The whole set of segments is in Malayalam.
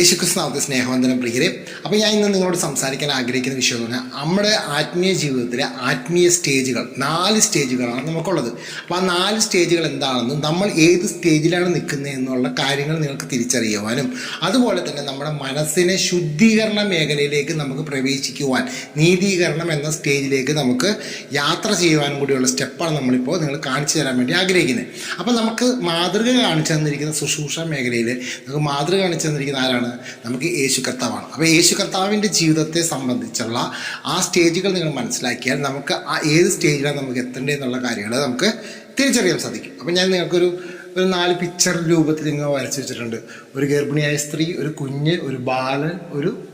യേശുക്രിസ്തുനാമത്തെ സ്നേഹവന്ദനം പ്രിയരെ അപ്പോൾ ഞാൻ ഇന്ന് നിങ്ങളോട് സംസാരിക്കാൻ ആഗ്രഹിക്കുന്ന വിഷയം എന്ന് പറഞ്ഞാൽ നമ്മുടെ ആത്മീയ ജീവിതത്തിലെ ആത്മീയ സ്റ്റേജുകൾ നാല് സ്റ്റേജുകളാണ് നമുക്കുള്ളത്. അപ്പോൾ ആ നാല് സ്റ്റേജുകൾ എന്താണെന്നും നമ്മൾ ഏത് സ്റ്റേജിലാണ് നിൽക്കുന്നത് എന്നുള്ള കാര്യങ്ങൾ നിങ്ങൾക്ക് തിരിച്ചറിയുവാനും അതുപോലെ തന്നെ നമ്മുടെ മനസ്സിനെ ശുദ്ധീകരണ മേഖലയിലേക്ക് നമുക്ക് പ്രവേശിക്കുവാൻ നീതീകരണം എന്ന സ്റ്റേജിലേക്ക് നമുക്ക് യാത്ര ചെയ്യുവാനും കൂടിയുള്ള സ്റ്റെപ്പാണ് നമ്മളിപ്പോൾ നിങ്ങൾ കാണിച്ചു തരാൻ വേണ്ടി ആഗ്രഹിക്കുന്നത്. അപ്പോൾ നമുക്ക് മാതൃക കാണിച്ചു തന്നിരിക്കുന്ന ശുശ്രൂഷ മേഖലയിൽ നമുക്ക് മാതൃക കാണിച്ചു തന്നിരിക്കുന്ന ആരാണ്? നമുക്ക് യേശു കർത്താവാണ്. അപ്പോൾ യേശു കർത്താവിന്റെ ജീവിതത്തെ സംബന്ധിച്ചുള്ള ആ സ്റ്റേജുകൾ നിങ്ങൾ മനസ്സിലാക്കിയാൽ നമുക്ക് ആ ഏത് സ്റ്റേജിലാണ് നമുക്ക് എത്തേണ്ടത് എന്നുള്ള കാര്യങ്ങൾ നമുക്ക് തിരിച്ചറിയാൻ സാധിക്കും. അപ്പം ഞാൻ നിങ്ങൾക്കൊരു ഒരു നാല് പിക്ചർ രൂപത്തിൽ ഇങ്ങനെ വരച്ചു വെച്ചിട്ടുണ്ട്. ഒരു ഗർഭിണിയായ സ്ത്രീ ഒരു കുഞ്ഞ് ഒരു ബാലൻ ഒരു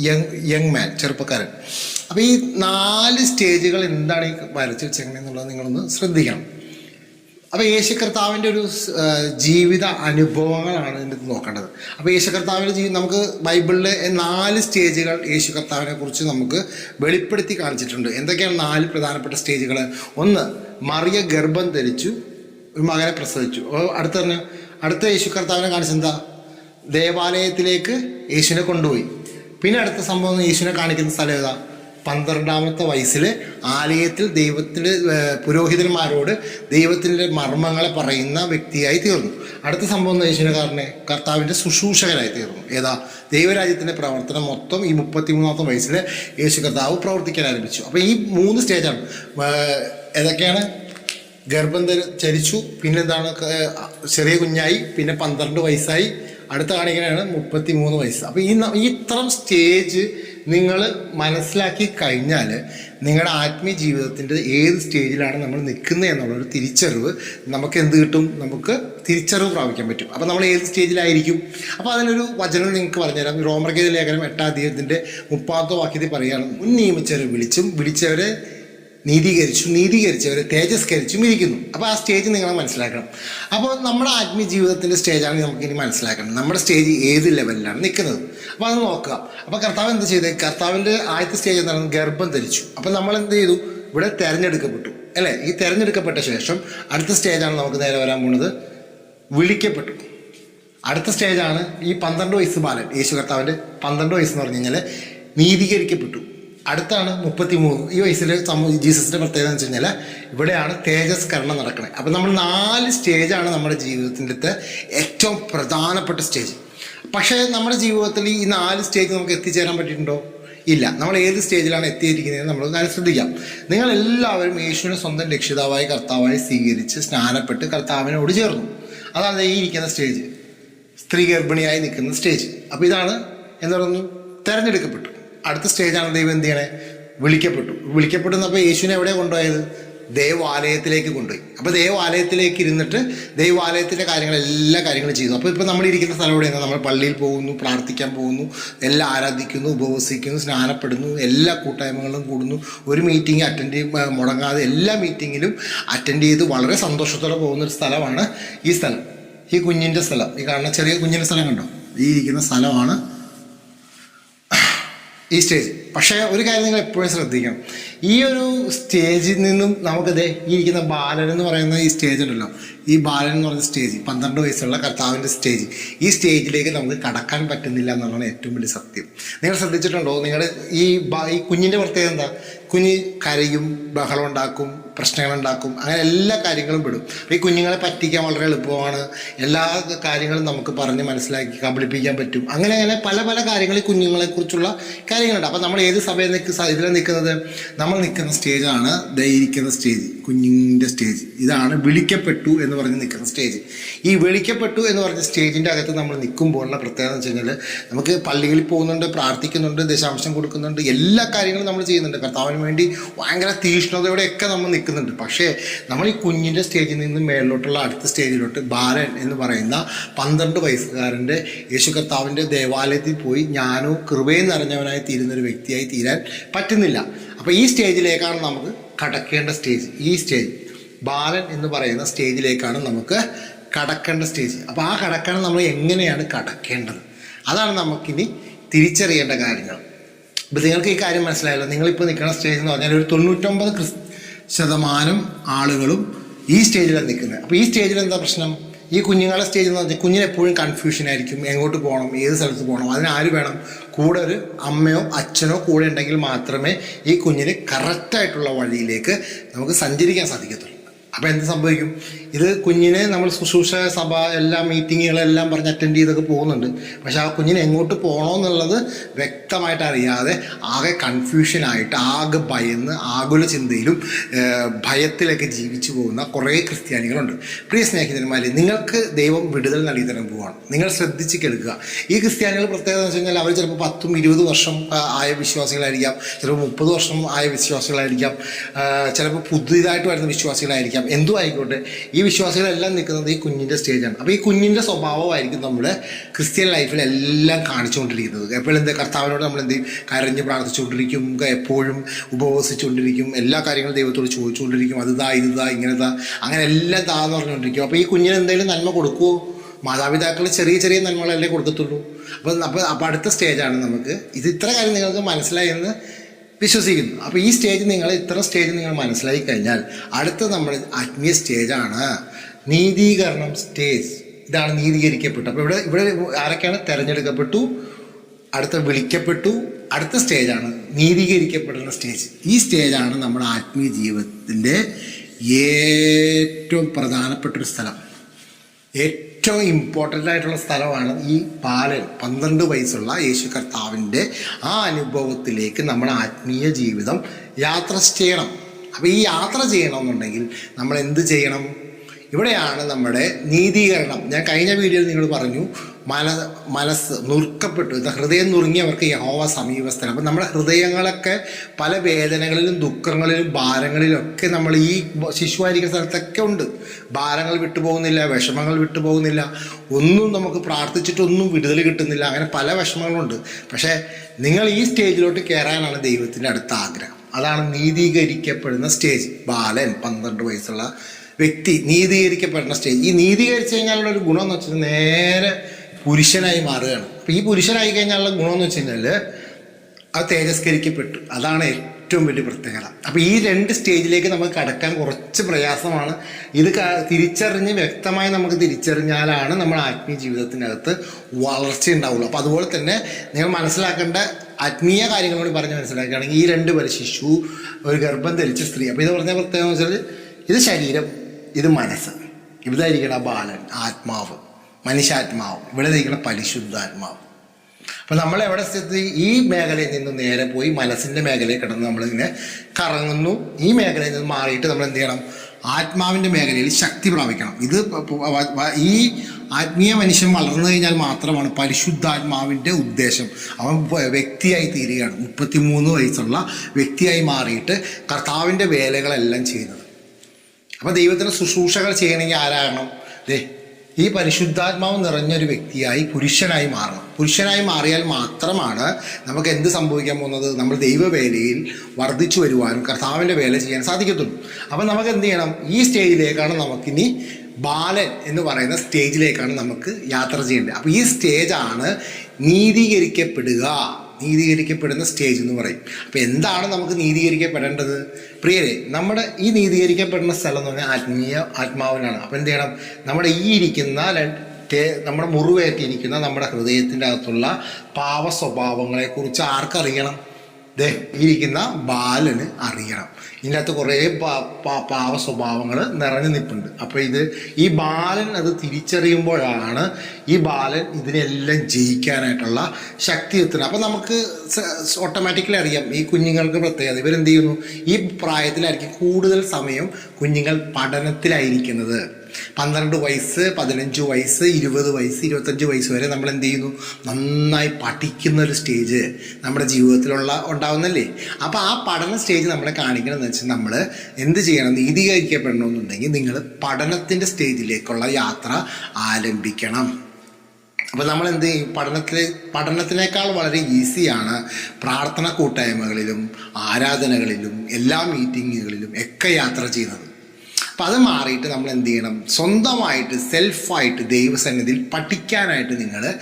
യങ് യങ് മാൻ ചെറുപ്പക്കാരൻ. അപ്പോൾ ഈ നാല് സ്റ്റേജുകൾ എന്താണ് ഈ വരച്ചു വെച്ചേക്കണെന്നുള്ളത് നിങ്ങളൊന്ന് ശ്രദ്ധിക്കണം. അപ്പോൾ യേശു കർത്താവിന്റെ ഒരു ജീവിത അനുഭവങ്ങളാണ് ഇതിന്റെ നോക്കേണ്ടത്. അപ്പോൾ യേശു കർത്താവിന്റെ ജീവിതം നമുക്ക് ബൈബിളിലെ നാല് സ്റ്റേജുകൾ യേശു കർത്താവിനെ കുറിച്ച് നമുക്ക് വെളിപ്പെടുത്തി കാണിച്ചിട്ടുണ്ട്. എന്തൊക്കെയാണ് നാല് പ്രധാനപ്പെട്ട സ്റ്റേജുകൾ ഒന്ന് മറിയ ഗർഭം ധരിച്ചു ഒരു മകനെ പ്രസവിച്ചു. അടുത്ത അടുത്ത യേശു കർത്താവിനെ കാണിച്ചെന്താ ദേവാലയത്തിലേക്ക് യേശുവിനെ കൊണ്ടുപോയി. പിന്നെ അടുത്ത സംഭവം യേശുവിനെ കാണിക്കുന്ന സ്ഥലം ഏതാ? പന്ത്രണ്ടാമത്തെ വയസ്സിൽ ആലയത്തിൽ ദൈവത്തിന്റെ പുരോഹിതന്മാരോട് ദൈവത്തിന്റെ മർമ്മങ്ങളെ പറയുന്ന വ്യക്തിയായി തീർന്നു. അടുത്ത സംഭവം എന്ന് വെച്ചാൽ കാരനെ കർത്താവിന്റെ ശുശ്രൂഷകനായി തീർന്നു. ഏതാ? ദൈവരാജ്യത്തിന്റെ പ്രവർത്തനം മൊത്തം ഈ മുപ്പത്തിമൂന്നാമത്തെ വയസ്സിൽ യേശു കർത്താവ് പ്രവർത്തിക്കാൻ ആരംഭിച്ചു. അപ്പോൾ ഈ മൂന്ന് സ്റ്റേജാണ്. ഏതൊക്കെയാണ്? ഗർഭം ചരിച്ചു പിന്നെന്താണ് ചെറിയ കുഞ്ഞായി പിന്നെ പന്ത്രണ്ട് വയസ്സായി. അടുത്ത കാണിക്കാനാണ് മുപ്പത്തി മൂന്ന് വയസ്സ് അപ്പോൾ ഈ ഇത്തരം സ്റ്റേജ് നിങ്ങൾ മനസ്സിലാക്കി കഴിഞ്ഞാൽ നിങ്ങളുടെ ആത്മീയ ജീവിതത്തിന്റെ ഏത് സ്റ്റേജിലാണ് നമ്മൾ നിൽക്കുന്നത് എന്നുള്ളൊരു തിരിച്ചറിവ് നമുക്ക് എന്ത് കിട്ടും? നമുക്ക് തിരിച്ചറിവ് പ്രാപിക്കാൻ പറ്റും. അപ്പോൾ നമ്മൾ ഏത് സ്റ്റേജിലായിരിക്കും? അപ്പോൾ അതിനൊരു വചനം നിങ്ങൾക്ക് പറഞ്ഞുതരാം. റോമർഗീത ലേഖനം എട്ടാം അധ്യായത്തിന്റെ മുപ്പാമത്തെ വാക്യത്തിൽ പറയുകയാണ് മുൻ നിയമിച്ചവരെ വിളിച്ചും വിളിച്ചവരെ നീതീകരിച്ചു നീതീകരിച്ചവരെ തേജസ്കരിച്ചും ഇരിക്കുന്നു അപ്പോൾ ആ സ്റ്റേജ് നിങ്ങൾ മനസ്സിലാക്കണം. അപ്പോൾ നമ്മുടെ ആത്മീയ ജീവിതത്തിന്റെ സ്റ്റേജാണ് നമുക്ക് ഇനി മനസ്സിലാക്കണം. നമ്മുടെ സ്റ്റേജ് ഏത് ലെവലിലാണ് നിൽക്കുന്നത്? അപ്പോൾ അത് നോക്കുക. അപ്പോൾ കർത്താവ് എന്ത് ചെയ്തത് കർത്താവിന്റെ ആദ്യത്തെ സ്റ്റേജ് എന്താണ് ഗർഭം ധരിച്ചു. അപ്പോൾ നമ്മൾ എന്ത് ചെയ്തു? ഇവിടെ തിരഞ്ഞെടുക്കപ്പെട്ടു. അല്ലേ? ഈ തിരഞ്ഞെടുക്കപ്പെട്ട ശേഷം അടുത്ത സ്റ്റേജാണ് നമുക്ക് നേരെ വരാൻ പോകുന്നത്. വിളിക്കപ്പെട്ടു. അടുത്ത സ്റ്റേജാണ് ഈ പന്ത്രണ്ട് വയസ്സ് ബാലൻ യേശു കർത്താവിന്റെ പന്ത്രണ്ട് വയസ്സ് എന്ന് പറഞ്ഞു കഴിഞ്ഞാൽ നീതീകരിക്കപ്പെട്ടു. അടുത്താണ് മുപ്പത്തി മൂന്ന് ഈ വയസ്സിൽ ജീസസിന്റെ പ്രത്യേകത എന്ന് വെച്ച് കഴിഞ്ഞാൽ ഇവിടെയാണ് തേജസ്കരണം നടക്കുന്നത് അപ്പം നമ്മൾ നാല് സ്റ്റേജാണ് നമ്മുടെ ജീവിതത്തിന്റെ ഏറ്റവും പ്രധാനപ്പെട്ട സ്റ്റേജ്. പക്ഷേ നമ്മുടെ ജീവിതത്തിൽ ഈ നാല് സ്റ്റേജ് നമുക്ക് എത്തിച്ചേരാൻ പറ്റിയിട്ടുണ്ടോ? ഇല്ല. നമ്മൾ ഏത് സ്റ്റേജിലാണ് എത്തിയിരിക്കുന്നത് നമ്മൾ കാര്യം ശ്രദ്ധിക്കാം. നിങ്ങൾ എല്ലാവരും യേശുവിനെ സ്വന്തം രക്ഷിതാവായി കർത്താവായി സ്വീകരിച്ച് സ്നാനപ്പെട്ട് കർത്താവിനോട് ചേർന്നു. അതാണ് ഈ ഇരിക്കുന്ന സ്റ്റേജ്. സ്ത്രീ ഗർഭിണിയായി നിൽക്കുന്ന സ്റ്റേജ്. അപ്പോൾ ഇതാണ് എന്ന് പറഞ്ഞു തിരഞ്ഞെടുക്കപ്പെട്ടു. അടുത്ത സ്റ്റേജാണ് ദൈവം എന്ത് ചെയ്യണേ? വിളിക്കപ്പെട്ടു. വിളിക്കപ്പെടുന്നപ്പോൾ യേശുവിനെ എവിടെ കൊണ്ടുപോയത്? ദേവാലയത്തിലേക്ക് കൊണ്ടുപോയി. അപ്പോൾ ദേവാലയത്തിലേക്ക് ഇരുന്നിട്ട് ദൈവാലയത്തിന്റെ കാര്യങ്ങൾ എല്ലാ കാര്യങ്ങളും ചെയ്യുന്നു അപ്പോൾ ഇപ്പോൾ നമ്മൾ ഇരിക്കുന്ന സ്ഥലം എവിടെയാണ് നമ്മൾ പള്ളിയിൽ പോകുന്നു പ്രാർത്ഥിക്കാൻ പോകുന്നു എല്ലാം ആരാധിക്കുന്നു ഉപവസിക്കുന്നു സ്നാനപ്പെടുന്നു എല്ലാ കൂട്ടായ്മകളും കൂടുന്നു. ഒരു മീറ്റിംഗ് അറ്റൻഡ് ചെയ്യും മുടങ്ങാതെ എല്ലാ മീറ്റിങ്ങിലും അറ്റൻഡ് ചെയ്ത് വളരെ സന്തോഷത്തോടെ പോകുന്ന ഒരു സ്ഥലമാണ് ഈ സ്ഥലം. ഈ കുഞ്ഞിന്റെ സ്ഥലം. ഈ കാണുന്ന ചെറിയ കുഞ്ഞിന്റെ സ്ഥലം കണ്ടോ? ഈ ഇരിക്കുന്ന സ്ഥലമാണ് ഈ സ്റ്റേജ് പക്ഷേ ഒരു കാര്യം നിങ്ങൾ എപ്പോഴും ശ്രദ്ധിക്കണം. ഈ ഒരു സ്റ്റേജിൽ നിന്നും നമുക്കത് ഈ ഇരിക്കുന്ന ബാലൻ എന്ന് പറയുന്ന ഈ സ്റ്റേജ് ഉണ്ടല്ലോ. ഈ ബാലൻ എന്ന് പറയുന്ന സ്റ്റേജ് പന്ത്രണ്ട് വയസ്സുള്ള കർത്താവിന്റെ സ്റ്റേജ് ഈ സ്റ്റേജിലേക്ക് നമുക്ക് കടക്കാൻ പറ്റുന്നില്ല എന്നുള്ളതാണ് ഏറ്റവും വലിയ സത്യം. നിങ്ങൾ ശ്രദ്ധിച്ചിട്ടുണ്ടോ? നിങ്ങളുടെ ഈ ഈ കുഞ്ഞിന്റെ പ്രത്യേകത എന്താ? കുഞ്ഞ് കരയും ബഹളം ഉണ്ടാക്കും പ്രശ്നങ്ങൾ ഉണ്ടാക്കും അങ്ങനെ എല്ലാ കാര്യങ്ങളും പെടും. ഈ കുഞ്ഞുങ്ങളെ പറ്റിക്കാൻ വളരെ എളുപ്പമാണ്. എല്ലാ കാര്യങ്ങളും നമുക്ക് പറഞ്ഞ് മനസ്സിലാക്കി കബളിപ്പിക്കാൻ പറ്റും. അങ്ങനെ അങ്ങനെ പല പല കാര്യങ്ങൾ ഈ കുഞ്ഞുങ്ങളെക്കുറിച്ചുള്ള കാര്യങ്ങളുണ്ട്. അപ്പോൾ നമ്മൾ ഏത് സഭയിൽ നിൽക്കുന്ന ഇതിൽ നിൽക്കുന്നത്? നമ്മൾ നിൽക്കുന്ന സ്റ്റേജാണ് ദയിരിക്കുന്ന സ്റ്റേജ് കുഞ്ഞിന്റെ സ്റ്റേജ് ഇതാണ് വിളിക്കപ്പെട്ടു എന്ന് പറഞ്ഞ് നിൽക്കുന്ന സ്റ്റേജ് ഈ വിളിക്കപ്പെട്ടു എന്ന് പറഞ്ഞ സ്റ്റേജിന്റെ അകത്ത് നമ്മൾ നിൽക്കുമ്പോഴുള്ള പ്രത്യേകത എന്ന് വെച്ച് കഴിഞ്ഞാൽ നമുക്ക് പള്ളികളിൽ പോകുന്നുണ്ട് പ്രാർത്ഥിക്കുന്നുണ്ട് ദശാംശം കൊടുക്കുന്നുണ്ട് എല്ലാ കാര്യങ്ങളും നമ്മൾ ചെയ്യുന്നുണ്ട്. കർത്താവിന് വേണ്ടി ഭയങ്കര തീഷ്ണതയോടെയൊക്കെ നമ്മൾ നിൽക്കുന്നുണ്ട്. പക്ഷേ നമ്മൾ ഈ കുഞ്ഞിന്റെ സ്റ്റേജിൽ നിന്ന് മേളിലോട്ടുള്ള അടുത്ത സ്റ്റേജിലോട്ട് ബാലൻ എന്ന് പറയുന്ന പന്ത്രണ്ട് വയസ്സുകാരന്റെ യേശു കർത്താവിന്റെ ദേവാലയത്തിൽ പോയി ഞാനോ കൃപയും നിറഞ്ഞവനായി തീരുന്ന ഒരു വ്യക്തിയായി തീരാൻ പറ്റുന്നില്ല. അപ്പോൾ ഈ സ്റ്റേജിലേക്കാണ് നമുക്ക് കടക്കേണ്ട സ്റ്റേജ് ഈ സ്റ്റേജ് ബാലൻ എന്ന് പറയുന്ന സ്റ്റേജിലേക്കാണ് നമുക്ക് കടക്കേണ്ട സ്റ്റേജ് അപ്പോൾ ആ കടക്കണം നമ്മൾ എങ്ങനെയാണ് കടക്കേണ്ടത്? അതാണ് നമുക്കിനി തിരിച്ചറിയേണ്ട കാര്യങ്ങൾ. ഇപ്പം നിങ്ങൾക്ക് ഈ കാര്യം മനസ്സിലായല്ലോ. നിങ്ങളിപ്പോൾ നിൽക്കുന്ന സ്റ്റേജ് എന്ന് പറഞ്ഞാൽ ഒരു തൊണ്ണൂറ്റൊമ്പത് ശതമാനം ആളുകളും ഈ സ്റ്റേജിലാണ് നിൽക്കുന്നത്. അപ്പോൾ ഈ സ്റ്റേജിൽ എന്താ പ്രശ്നം? ഈ കുഞ്ഞുങ്ങളുടെ സ്റ്റേജ് എന്ന് പറഞ്ഞാൽ കുഞ്ഞിനെപ്പോഴും കൺഫ്യൂഷൻ ആയിരിക്കും. എങ്ങോട്ട് പോകണം? ഏത് സ്ഥലത്ത് പോകണം? അതിന് ആര് വേണം? കൂടെ ഒരു അമ്മയോ അച്ഛനോ കൂടെ ഉണ്ടെങ്കിൽ മാത്രമേ ഈ കുഞ്ഞിന് കറക്റ്റായിട്ടുള്ള വഴിയിലേക്ക് നമുക്ക് സഞ്ചരിക്കാൻ സാധിക്കത്തുള്ളൂ. അപ്പോൾ എന്ത് സംഭവിക്കും? ഇത് കുഞ്ഞിനെ നമ്മൾ ശുശ്രൂഷ സഭ എല്ലാ മീറ്റിങ്ങുകളെല്ലാം പറഞ്ഞ് അറ്റൻഡ് ചെയ്തൊക്കെ പോകുന്നുണ്ട്. പക്ഷേ ആ കുഞ്ഞിനെ എങ്ങോട്ട് പോകണമെന്നുള്ളത് വ്യക്തമായിട്ട് അറിയാതെ ആകെ കൺഫ്യൂഷനായിട്ട് ആകെ ഭയന്ന് ആകുല ചിന്തയിലും ഭയത്തിലൊക്കെ ജീവിച്ചു പോകുന്ന കുറേ ക്രിസ്ത്യാനികളുണ്ട്. പ്രിയ സ്നേഹിതന്മാരെ നിങ്ങൾക്ക് ദൈവം വിടുതൽ നൽകി തരാൻ പോവാണ്. നിങ്ങൾ ശ്രദ്ധിച്ച് കേൾക്കുക. ഈ ക്രിസ്ത്യാനികൾ പ്രത്യേകത എന്ന് വെച്ച് കഴിഞ്ഞാൽ അവർ ചിലപ്പോൾ പത്തും ഇരുപത് വർഷം ആയ വിശ്വാസികളായിരിക്കാം. ചിലപ്പോൾ മുപ്പത് വർഷം ആയ വിശ്വാസികളായിരിക്കാം. ചിലപ്പോൾ പുതിയതായിട്ട് വരുന്ന വിശ്വാസികളായിരിക്കാം. എന്തും ആയിക്കോട്ടെ ഈ വിശ്വാസികളെല്ലാം നിൽക്കുന്നത് ഈ കുഞ്ഞിന്റെ സ്റ്റേജാണ് അപ്പോൾ ഈ കുഞ്ഞിന്റെ സ്വഭാവമായിരിക്കും നമ്മൾ ക്രിസ്ത്യൻ ലൈഫിൽ എല്ലാം കാണിച്ചുകൊണ്ടിരിക്കുന്നത്. എപ്പോഴും എന്താ കർത്താവിനോട് നമ്മൾ എന്ത് കരഞ്ഞ് പ്രാർത്ഥിച്ചുകൊണ്ടിരിക്കും എപ്പോഴും ഉപവസിച്ചുകൊണ്ടിരിക്കും എല്ലാ കാര്യങ്ങളും ദൈവത്തോട് ചോദിച്ചുകൊണ്ടിരിക്കും അത് ഇതാ ഇങ്ങനെതാ അങ്ങനെ എല്ലാം താന്ന് പറഞ്ഞുകൊണ്ടിരിക്കും. അപ്പോൾ ഈ കുഞ്ഞിന് എന്തെങ്കിലും നന്മ കൊടുക്കുമോ മാതാപിതാക്കൾ ചെറിയ ചെറിയ നന്മകളല്ലേ കൊടുക്കത്തുള്ളൂ. അപ്പോൾ അപ്പോൾ അപ്പോൾ അടുത്ത സ്റ്റേജാണ് നമുക്ക്. ഇത് ഇത്ര കാര്യം നിങ്ങൾക്ക് മനസ്സിലായി എന്ന് വിശ്വസിക്കുന്നു. അപ്പോൾ ഈ സ്റ്റേജ് നിങ്ങൾ ഇത്ര സ്റ്റേജ് നിങ്ങൾ മനസ്സിലാക്കി കഴിഞ്ഞാൽ അടുത്ത നമ്മൾ ആത്മീയ സ്റ്റേജാണ് നീതീകരണം സ്റ്റേജ് ഇതാണ് നീതീകരിക്കപ്പെട്ടു അപ്പോൾ ഇവിടെ ഇവിടെ ആരൊക്കെയാണ്? തിരഞ്ഞെടുക്കപ്പെട്ടു അടുത്ത വിളിക്കപ്പെട്ടു അടുത്ത സ്റ്റേജാണ് നീതീകരിക്കപ്പെടുന്ന സ്റ്റേജ് ഈ സ്റ്റേജാണ് നമ്മുടെ ആത്മീയ ജീവിതത്തിന്റെ ഏറ്റവും പ്രധാനപ്പെട്ടൊരു സ്ഥലം. ഏറ്റവും ഇമ്പോർട്ടന്റ് ആയിട്ടുള്ള സ്ഥലമാണ് ഈ ബാലൻ പന്ത്രണ്ട് വയസ്സുള്ള യേശു കർത്താവിന്റെ ആ അനുഭവത്തിലേക്ക് നമ്മുടെ ആത്മീയ ജീവിതം യാത്ര ചെയ്യണം. അപ്പോൾ ഈ യാത്ര ചെയ്യണമെന്നുണ്ടെങ്കിൽ നമ്മൾ എന്ത് ചെയ്യണം? ഇവിടെയാണ് നമ്മുടെ നീതീകരണം. ഞാൻ കഴിഞ്ഞ വീഡിയോയിൽ നിങ്ങൾ പറഞ്ഞു മന മനസ്സ് നുറുക്കപ്പെട്ടു. ഹൃദയം നുറുങ്ങിയവർക്ക് യഹോവ സമീപസ്ഥനം അപ്പം നമ്മുടെ ഹൃദയങ്ങളൊക്കെ പല വേദനകളിലും ദുഃഖങ്ങളിലും ഭാരങ്ങളിലൊക്കെ നമ്മൾ ഈ ശിശുവായിരിക്കുന്ന സ്ഥലത്തൊക്കെ ഉണ്ട്. ഭാരങ്ങൾ വിട്ടുപോകുന്നില്ല വിഷമങ്ങൾ വിട്ടുപോകുന്നില്ല. ഒന്നും നമുക്ക് പ്രാർത്ഥിച്ചിട്ടൊന്നും വിടുതൽ കിട്ടുന്നില്ല. അങ്ങനെ പല വിഷമങ്ങളുണ്ട്. പക്ഷേ നിങ്ങൾ ഈ സ്റ്റേജിലോട്ട് കയറാനാണ് ദൈവത്തിന്റെ അടുത്ത ആഗ്രഹം. അതാണ് നീതീകരിക്കപ്പെടുന്ന സ്റ്റേജ്. ബാലൻ പന്ത്രണ്ട് വയസ്സുള്ള വ്യക്തി നീതീകരിക്കപ്പെടുന്ന സ്റ്റേജ് ഈ നീതീകരിച്ചു കഴിഞ്ഞാലുള്ള ഒരു ഗുണം എന്ന് വെച്ചാൽ നേരെ പുരുഷനായി മാറുകയാണ്. അപ്പോൾ ഈ പുരുഷനായി കഴിഞ്ഞാലുള്ള ഗുണം എന്ന് വെച്ച് കഴിഞ്ഞാൽ അത് തേജസ്കരിക്കപ്പെട്ടു. അതാണ് ഏറ്റവും വലിയ പ്രത്യേകത. അപ്പോൾ ഈ രണ്ട് സ്റ്റേജിലേക്ക് നമുക്ക് കടക്കാൻ കുറച്ച് പ്രയാസമാണ്. ഇത് തിരിച്ചറിഞ്ഞ് വ്യക്തമായി നമുക്ക് തിരിച്ചറിഞ്ഞാലാണ് നമ്മൾ ആത്മീയ ജീവിതത്തിനകത്ത് വളർച്ച ഉണ്ടാവുള്ളൂ. അപ്പോൾ അതുപോലെ തന്നെ നിങ്ങൾ മനസ്സിലാക്കേണ്ട ആത്മീയ കാര്യങ്ങളോട് പറഞ്ഞ് മനസ്സിലാക്കുകയാണെങ്കിൽ ഈ രണ്ട് പേര് ശിശു ഒരു ഗർഭം ധരിച്ച സ്ത്രീ. അപ്പോൾ ഇത് പറഞ്ഞ പ്രത്യേകത എന്ന് വെച്ചാൽ ഇത് ശരീരം. ഇത് മനസ്സ്. ഇവിടെ ഇരിക്കണ ബാലൻ ആത്മാവ് മനുഷ്യാത്മാവ്. ഇവിടെ ഇരിക്കണ പരിശുദ്ധാത്മാവ്. അപ്പം നമ്മൾ എവിടെ സ്ഥിതി? ഈ മേഖലയിൽ നിന്ന് നേരെ പോയി മനസ്സിന്റെ മേഖലയിൽ കിടന്ന് നമ്മളിങ്ങനെ കറങ്ങുന്നു. ഈ മേഖലയിൽ നിന്ന് മാറിയിട്ട് നമ്മൾ എന്ത് ചെയ്യണം? ആത്മാവിന്റെ മേഖലയിൽ ശക്തി പ്രാപിക്കണം. ഇത് ഈ ആത്മീയ മനുഷ്യൻ വളർന്നു കഴിഞ്ഞാൽ മാത്രമാണ് പരിശുദ്ധാത്മാവിന്റെ ഉദ്ദേശം. അവൻ വ്യക്തിയായി തീരുകയാണ്. മുപ്പത്തിമൂന്ന് വയസ്സുള്ള വ്യക്തിയായി മാറിയിട്ട് കർത്താവിന്റെ വേലകളെല്ലാം ചെയ്യുന്നത്. അപ്പോൾ ദൈവത്തിന് ശുശ്രൂഷകൾ ചെയ്യണമെങ്കിൽ ആരാകണം? ദേ ഈ പരിശുദ്ധാത്മാവ് നിറഞ്ഞൊരു വ്യക്തിയായി പുരുഷനായി മാറണം. പുരുഷനായി മാറിയാൽ മാത്രമാണ് നമുക്ക് എന്ത് സംഭവിക്കാൻ പോകുന്നത്? നമ്മൾ ദൈവവേലയിൽ വർദ്ധിച്ചു വരുവാനും കർത്താവിന്റെ വേല ചെയ്യാൻ സാധിക്കത്തുള്ളൂ. അപ്പം നമുക്ക് എന്ത് ചെയ്യണം? ഈ സ്റ്റേജിലേക്കാണ് നമുക്കിനി ബാലൻ എന്ന് പറയുന്ന സ്റ്റേജിലേക്കാണ് നമുക്ക് യാത്ര ചെയ്യേണ്ടത്. അപ്പോൾ ഈ സ്റ്റേജാണ് നീതീകരിക്കപ്പെടുക. നീതീകരിക്കപ്പെടുന്ന സ്റ്റേജ് എന്ന് പറയും. അപ്പോൾ എന്താണ് നമുക്ക് നീതീകരിക്കപ്പെടേണ്ടത്? പ്രിയരെ നമ്മുടെ ഈ നീതീകരിക്കപ്പെടുന്ന സ്ഥലം എന്ന് പറഞ്ഞാൽ ആത്മീയ ആത്മാവിനാണ്. അപ്പോൾ എന്ത് ചെയ്യണം? നമ്മുടെ ഈ ഇരിക്കുന്ന നമ്മുടെ മുറിവേറ്റിരിക്കുന്ന നമ്മുടെ ഹൃദയത്തിന്റെ അകത്തുള്ള പാവ സ്വഭാവങ്ങളെക്കുറിച്ച് ആർക്കറിയണം? ദേ ഇരിക്കുന്ന ബാലന് അറിയണം. ഇതിനകത്ത് കുറേ പാവ സ്വഭാവങ്ങൾ നിറഞ്ഞു നിൽപ്പുണ്ട്. അപ്പോൾ ഇത് ഈ ബാലൻ അത് തിരിച്ചറിയുമ്പോഴാണ് ഈ ബാലൻ ഇതിനെല്ലാം ജയിക്കാനായിട്ടുള്ള ശക്തി എത്തുന്നത് അപ്പം നമുക്ക് ഓട്ടോമാറ്റിക്കലി അറിയാം ഈ കുഞ്ഞുങ്ങൾക്ക് പ്രത്യേകത. ഇവരെന്ത് ചെയ്യുന്നു? ഈ പ്രായത്തിലായിരിക്കും കൂടുതൽ സമയം കുഞ്ഞുങ്ങൾ പഠനത്തിലായിരിക്കുന്നത്. പന്ത്രണ്ട് വയസ്സ് പതിനഞ്ച് വയസ്സ് ഇരുപത് വയസ്സ് ഇരുപത്തഞ്ച് വയസ്സ് വരെ നമ്മൾ എന്ത് ചെയ്യുന്നു? നന്നായി പഠിക്കുന്ന ഒരു സ്റ്റേജ് നമ്മുടെ ജീവിതത്തിലുള്ള ഉണ്ടാവുന്നല്ലേ? അപ്പോൾ ആ പഠന സ്റ്റേജ് നമ്മളെ കാണിക്കണമെന്ന് വെച്ചാൽ നമ്മൾ എന്ത് ചെയ്യണം? നീതീകരിക്കപ്പെടണമെന്നുണ്ടെങ്കിൽ നിങ്ങൾ പഠനത്തിന്റെ സ്റ്റേജിലേക്കുള്ള യാത്ര ആരംഭിക്കണം. അപ്പോൾ നമ്മൾ എന്ത് ചെയ്യും? പഠനത്തിൽ പഠനത്തിനേക്കാൾ വളരെ ഈസിയാണ് പ്രാർത്ഥന കൂട്ടായ്മകളിലും ആരാധനകളിലും എല്ലാ മീറ്റിങ്ങുകളിലും ഒക്കെ യാത്ര ചെയ്യുന്നത്. അപ്പം അത് മാറിയിട്ട് നമ്മൾ എന്ത് ചെയ്യണം? സ്വന്തമായിട്ട് സെൽഫായിട്ട് ദൈവസന്നിധിയിൽ പഠിക്കാനായിട്ട് നിങ്ങൾ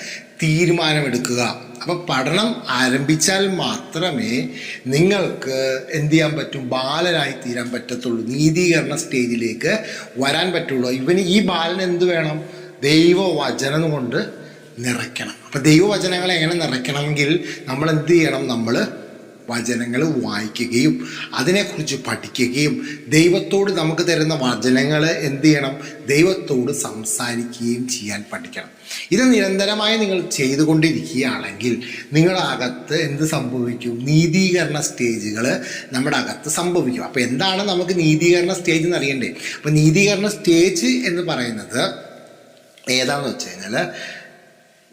തീരുമാനമെടുക്കുക. അപ്പോൾ പഠനം ആരംഭിച്ചാൽ മാത്രമേ നിങ്ങൾക്ക് എന്ത് ചെയ്യാൻ പറ്റും? ബാലനായി തീരാൻ പറ്റത്തുള്ളൂ. നീതീകരണ സ്റ്റേജിലേക്ക് വരാൻ പറ്റുള്ളൂ. ഇവന് ഈ ബാലൻ എന്ത് വേണം? ദൈവവചനം കൊണ്ട് നിറയ്ക്കണം. അപ്പം ദൈവവചനങ്ങളെ എങ്ങനെ നിറയ്ക്കണമെങ്കിൽ നമ്മൾ എന്ത് ചെയ്യണം? നമ്മൾ വചനങ്ങൾ വായിക്കുകയും അതിനെക്കുറിച്ച് പഠിക്കുകയും ദൈവത്തോട് നമുക്ക് തരുന്ന വചനങ്ങൾ എന്ത് ചെയ്യണം? ദൈവത്തോട് സംസാരിക്കുകയും ചെയ്യാൻ പഠിക്കണം. ഇത് നിരന്തരമായി നിങ്ങൾ ചെയ്തുകൊണ്ടിരിക്കുകയാണെങ്കിൽ നിങ്ങളുടെ അകത്ത് എന്ത് സംഭവിക്കും? നീതീകരണ സ്റ്റേജുകൾ നമ്മുടെ അകത്ത് സംഭവിക്കും. അപ്പോൾ എന്താണ് നമുക്ക് നീതീകരണ സ്റ്റേജ് എന്ന് അറിയണ്ടേ? അപ്പോൾ നീതീകരണ സ്റ്റേജ് എന്ന് പറയുന്നത് ഏതാണെന്ന് വെച്ച് കഴിഞ്ഞാൽ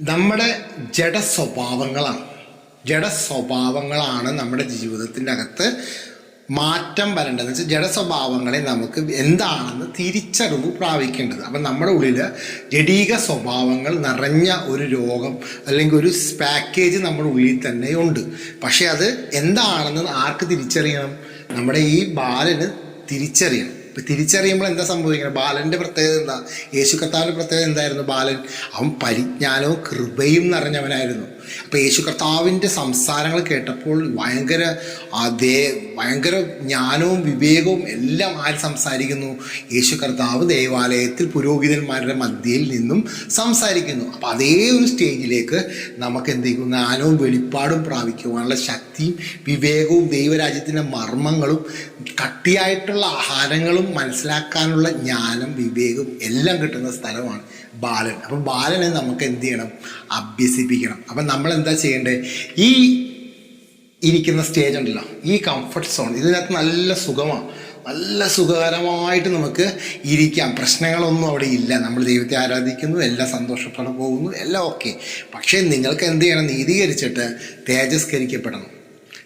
നമ്മുടെ ജഡ സ്വഭാവങ്ങളാണ് ജഡ സ്വഭാവങ്ങളാണ് നമ്മുടെ ജീവിതത്തിന്റെ അകത്ത് മാറ്റം വരേണ്ടത്. വെച്ചാൽ ജഡ സ്വഭാവങ്ങളെ നമുക്ക് എന്താണെന്ന് തിരിച്ചറിവ് പ്രാപിക്കേണ്ടത്. അപ്പം നമ്മുടെ ഉള്ളിൽ ജഡീക സ്വഭാവങ്ങൾ നിറഞ്ഞ ഒരു രോഗം അല്ലെങ്കിൽ ഒരു പാക്കേജ് നമ്മുടെ ഉള്ളിൽ തന്നെ ഉണ്ട്. പക്ഷേ അത് എന്താണെന്ന് ആർക്ക് തിരിച്ചറിയണം? നമ്മുടെ ഈ ബാലന് തിരിച്ചറിയണം. തിരിച്ചറിയുമ്പോൾ എന്താ സംഭവിക്കുന്നത്? ബാലന്റെ പ്രത്യേകത എന്താ? യേശു കർത്താവിന്റെ പ്രത്യേകത എന്തായിരുന്നു ബാലൻ? അവൻ പരിജ്ഞാനവും കൃപയും നിറഞ്ഞവനായിരുന്നു. അപ്പോൾ യേശു കർത്താവിന്റെ സംസാരങ്ങൾ കേട്ടപ്പോൾ ഭയങ്കര അതേ ഭയങ്കര ജ്ഞാനവും വിവേകവും എല്ലാം ആര് സംസാരിക്കുന്നു? യേശു കർത്താവ് ദേവാലയത്തിൽ പുരോഹിതന്മാരുടെ മധ്യയിൽ നിന്നും സംസാരിക്കുന്നു. അപ്പോൾ അതേ ഒരു സ്റ്റേജിലേക്ക് നമുക്ക് എന്തെങ്കിലും ജ്ഞാനവും വെളിപ്പാടും പ്രാപിക്കുവാനുള്ള ശക്തിയും വിവേകവും ദൈവരാജ്യത്തിന്റെ മർമ്മങ്ങളും കട്ടിയായിട്ടുള്ള ആഹാരങ്ങളും മനസ്സിലാക്കാനുള്ള ജ്ഞാനം വിവേകവും എല്ലാം കിട്ടുന്ന സ്ഥലമാണ് ബാലൻ. അപ്പം ബാലനെ നമുക്ക് എന്ത് ചെയ്യണം? അഭ്യസിപ്പിക്കണം. അപ്പം നമ്മൾ എന്താ ചെയ്യേണ്ടത് ഈ ഇരിക്കുന്ന സ്റ്റേജ് ഉണ്ടല്ലോ ഈ കംഫർട്ട് സോൺ ഇതിനകത്ത് നല്ല സുഖമാണ്. നല്ല സുഖകരമായിട്ട് നമുക്ക് ഇരിക്കാം. പ്രശ്നങ്ങളൊന്നും അവിടെ ഇല്ല. നമ്മൾ ദൈവത്തെ ആരാധിക്കുന്നു എല്ലാം സന്തോഷത്തോടെ പോകുന്നു എല്ലാം ഓക്കെ പക്ഷേ നിങ്ങൾക്ക് എന്ത് ചെയ്യണം? നീതീകരിച്ചിട്ട് തേജസ്കരിക്കപ്പെടണം.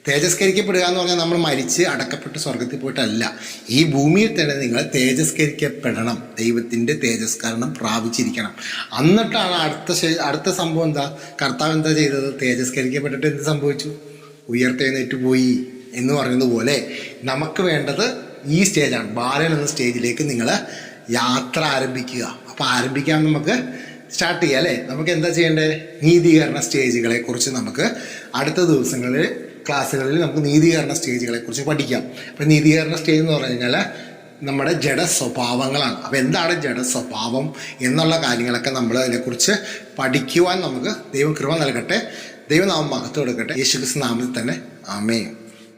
തേജസ്കരിക്കപ്പെടുക എന്ന് പറഞ്ഞാൽ നമ്മൾ മരിച്ച് അടക്കപ്പെട്ട് സ്വർഗത്തിൽ പോയിട്ടല്ല. ഈ ഭൂമിയിൽ തന്നെ നിങ്ങൾ തേജസ്കരിക്കപ്പെടണം. ദൈവത്തിന്റെ തേജസ്കരണം പ്രാപിച്ചിരിക്കണം. എന്നിട്ടാണ് അടുത്ത അടുത്ത സംഭവം എന്താ? കർത്താവ് എന്താ ചെയ്തത്? തേജസ്കരിക്കപ്പെട്ടിട്ട് എന്ത് സംഭവിച്ചു? ഉയർത്തെഴുന്നേറ്റ് പോയി എന്ന് പറയുന്നത് പോലെ നമുക്ക് വേണ്ടത് ഈ സ്റ്റേജാണ്. ബാലൻ എന്ന സ്റ്റേജിലേക്ക് നിങ്ങൾ യാത്ര ആരംഭിക്കുക. അപ്പോൾ ആരംഭിക്കാൻ നമുക്ക് സ്റ്റാർട്ട് ചെയ്യാം അല്ലേ? നമുക്ക് എന്താ ചെയ്യേണ്ടത് നീതീകരണ സ്റ്റേജുകളെ കുറിച്ച് നമുക്ക് അടുത്ത ദിവസങ്ങളിൽ ക്ലാസ്സുകളിൽ നമുക്ക് നീതീകരണ സ്റ്റേജുകളെ കുറിച്ച് പഠിക്കാം. അപ്പം നീതീകരണ സ്റ്റേജ് എന്ന് പറഞ്ഞു കഴിഞ്ഞാൽ നമ്മുടെ ജഡ സ്വഭാവങ്ങളാണ് അപ്പോൾ എന്താണ് ജഡ സ്വഭാവം എന്നുള്ള കാര്യങ്ങളൊക്കെ നമ്മൾ അതിനെക്കുറിച്ച് പഠിക്കുവാൻ നമുക്ക് ദൈവം കൃപ നൽകട്ടെ. ദൈവനാമം മഹത്വം എടുക്കട്ടെ. യേശുക്രിസ്തു നാമത്തിൽ തന്നെ. ആമേൻ.